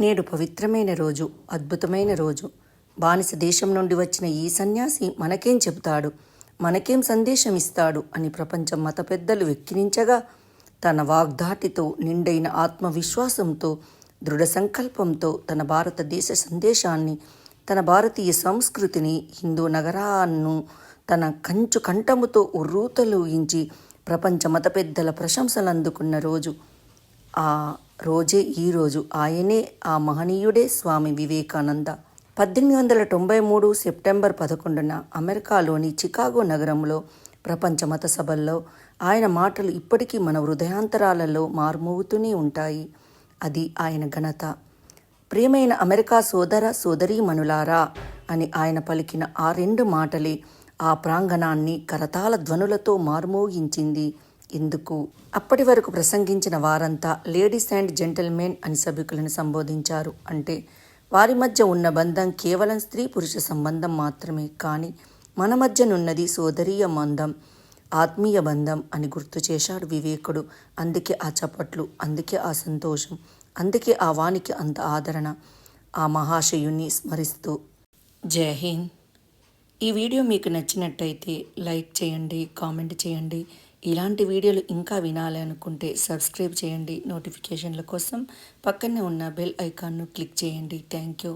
నేడు పవిత్రమైన రోజు అద్భుతమైన రోజు. బానిస దేశం నుండి వచ్చిన ఈ సన్యాసి మనకేం చెబుతాడు? మనకేం సందేశం ఇస్తాడు? అని ప్రపంచం మత పెద్దలు వెక్కిరించగా తన వాగ్దాటితో నిండైన ఆత్మవిశ్వాసంతో దృఢ సంకల్పంతో తన భారతదేశ సందేశాన్ని తన భారతీయ సంస్కృతిని హిందూ నగరాన్ను తన కంచు కంఠముతో ఉర్రూతలూగించి ప్రపంచ మత పెద్దల ప్రశంసలు అందుకున్న రోజు. ఆ రోజే ఈరోజు ఆయనే ఆ మహనీయుడే స్వామి వివేకానంద. పద్దెనిమిది వందల తొంభై మూడు సెప్టెంబర్ పదకొండున అమెరికాలోని చికాగో నగరంలో ప్రపంచ మత సభల్లో ఆయన మాటలు ఇప్పటికీ మన హృదయాంతరాలలో మార్మోగుతూనే ఉంటాయి. అది ఆయన ఘనత. ప్రియమైన అమెరికా సోదర సోదరీమణులారా అని ఆయన పలికిన ఆ రెండు మాటలే ఆ ప్రాంగణాన్ని కరతాల ధ్వనులతో మార్మోగించింది. ఎందుకు? అప్పటి వరకు ప్రసంగించిన వారంతా లేడీస్ అండ్ జెంటల్మెన్ అని సభికులను సంబోధించారు. అంటే వారి మధ్య ఉన్న బంధం కేవలం స్త్రీ పురుష సంబంధం మాత్రమే కానీ మన మధ్యనున్నది సోదరీయ బంధం ఆత్మీయ బంధం అని గుర్తు చేశాడు వివేకుడు. అందుకే ఆ చప్పట్లు అందుకే ఆ సంతోషం అందుకే ఆ వానికి అంత ఆదరణ. ఆ మహాశయుణ్ణి స్మరిస్తూ జై హింద్. ఈ వీడియో మీకు నచ్చినట్టయితే లైక్ చేయండి కామెంట్ చేయండి. ఇలాంటి వీడియోలు ఇంకా వినాలి అనుకుంటే సబ్స్క్రైబ్ చేయండి. నోటిఫికేషన్ల కోసం పక్కనే ఉన్న బెల్ ఐకాన్ను క్లిక్ చేయండి. Thank you.